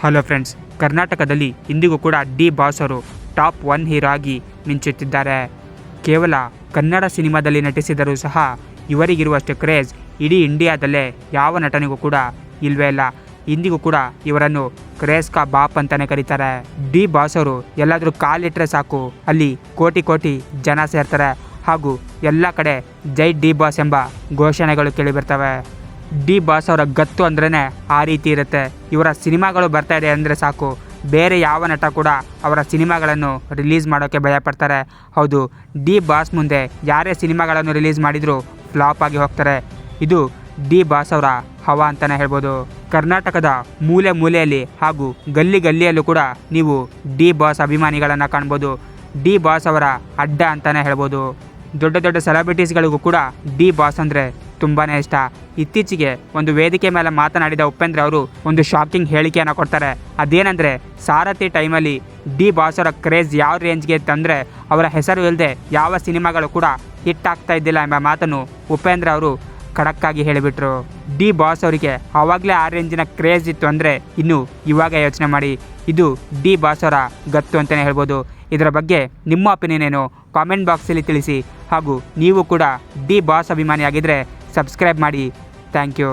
Hello friends ಕರ್ನಾಟಕದಲ್ಲಿ ಇಂದಿಗೂ ಕೂಡ ಡಿ ಬಾಸ್ ಅವರು ಟಾಪ್ ಒನ್ ಹೀರೋ ಆಗಿ ಮಿಂಚುತ್ತಿದ್ದಾರೆ. ಕೇವಲ ಕನ್ನಡ ಸಿನಿಮಾದಲ್ಲಿ ನಟಿಸಿದರೂ ಸಹ ಇವರಿಗಿರುವಷ್ಟು ಕ್ರೇಜ್ ಇಡೀ ಇಂಡಿಯಾದಲ್ಲೇ ಯಾವ ನಟನಿಗೂ ಕೂಡ ಇಲ್ವೇ ಇಲ್ಲ. ಇಂದಿಗೂ ಕೂಡ ಇವರನ್ನು ಕ್ರೇಜ್ ಕಾ ಬಾಪ್ ಅಂತಾನೆ ಕರೀತಾರೆ. ಡಿ ಬಾಸ್ ಅವರು ಎಲ್ಲಾದರೂ ಕಾಲಿಟ್ಟರೆ ಸಾಕು, ಅಲ್ಲಿ ಕೋಟಿ ಕೋಟಿ ಜನ ಸೇರ್ತಾರೆ ಹಾಗೂ ಎಲ್ಲ ಕಡೆ ಜೈ ಡಿ ಬಾಸ್ ಎಂಬ ಘೋಷಣೆಗಳು ಕೇಳಿಬರ್ತವೆ. ಡಿ ಬಾಸ್ ಅವರ ಗತ್ತು ಅಂದ್ರೇ ಆ ರೀತಿ ಇರುತ್ತೆ. ಇವರ ಸಿನಿಮಾಗಳು ಬರ್ತಾ ಇದೆ ಅಂದರೆ ಸಾಕು. ಬೇರೆ ಯಾವ ನಟ ಕೂಡ ಅವರ ಸಿನಿಮಾಗಳನ್ನು ರಿಲೀಸ್ ಮಾಡೋಕ್ಕೆ ಭಯಪಡ್ತಾರೆ. ಹೌದು, ಡಿ ಬಾಸ್ ಮುಂದೆ ಯಾರೇ ಸಿನಿಮಾಗಳನ್ನು ರಿಲೀಸ್ ಮಾಡಿದರೂ ಫ್ಲಾಪ್ ಆಗಿ ಹೋಗ್ತಾರೆ. ಇದು ಡಿ ಬಾಸ್ ಅವರ ಹವಾ ಅಂತಲೇ ಹೇಳ್ಬೋದು. ಕರ್ನಾಟಕದ ಮೂಲೆ ಮೂಲೆಯಲ್ಲಿ ಹಾಗೂ ಗಲ್ಲಿ ಗಲ್ಲಿಯಲ್ಲೂ ಕೂಡ ನೀವು ಡಿ ಬಾಸ್ ಅಭಿಮಾನಿಗಳನ್ನು ಕಾಣ್ಬೋದು. ಡಿ ಬಾಸ್ ಅವರ ಅಡ್ಡ ಅಂತಲೇ ಹೇಳ್ಬೋದು. ದೊಡ್ಡ ದೊಡ್ಡ ಸೆಲೆಬ್ರಿಟೀಸ್ಗಳಿಗೂ ಕೂಡ ಡಿ ಬಾಸ್ ಅಂದರೆ ತುಂಬಾ ಇಷ್ಟ. ಇತ್ತೀಚೆಗೆ ಒಂದು ವೇದಿಕೆ ಮೇಲೆ ಮಾತನಾಡಿದ ಉಪೇಂದ್ರ ಅವರು ಒಂದು ಶಾಕಿಂಗ್ ಹೇಳಿಕೆಯನ್ನು ಕೊಡ್ತಾರೆ. ಅದೇನೆಂದರೆ, ಸಾರಥಿ ಟೈಮಲ್ಲಿ ಡಿ ಬಾಸ್ ಅವರ ಕ್ರೇಜ್ ಯಾವ ರೇಂಜ್ಗೆ ತಂದರೆ ಅವರ ಹೆಸರು ಇಲ್ಲದೆ ಯಾವ ಸಿನಿಮಾಗಳು ಕೂಡ ಹಿಟ್ ಆಗ್ತಾ ಇದ್ದಿಲ್ಲ ಎಂಬ ಮಾತನ್ನು ಉಪೇಂದ್ರ ಅವರು ಖಡಕ್ಕಾಗಿ ಹೇಳಿಬಿಟ್ರು. ಡಿ ಬಾಸ್ ಅವರಿಗೆ ಆವಾಗಲೇ ಆ ರೇಂಜಿನ ಕ್ರೇಜ್ ಇತ್ತು ಅಂದರೆ ಇನ್ನು ಇವಾಗ ಯೋಚನೆ ಮಾಡಿ. ಇದು ಡಿ ಬಾಸ್ ಅವರ ಗತ್ತು ಅಂತಲೇ ಹೇಳ್ಬೋದು. ಇದರ ಬಗ್ಗೆ ನಿಮ್ಮ ಒಪಿನಿಯನ್ ಏನು? ಕಾಮೆಂಟ್ ಬಾಕ್ಸಲ್ಲಿ ತಿಳಿಸಿ. ಹಾಗೂ ನೀವು ಕೂಡ ಡಿ ಬಾಸ್ ಅಭಿಮಾನಿಯಾಗಿದ್ದರೆ ಸಬ್ಸ್ಕ್ರೈಬ್ ಮಾಡಿ ಥ್ಯಾಂಕ್ ಯು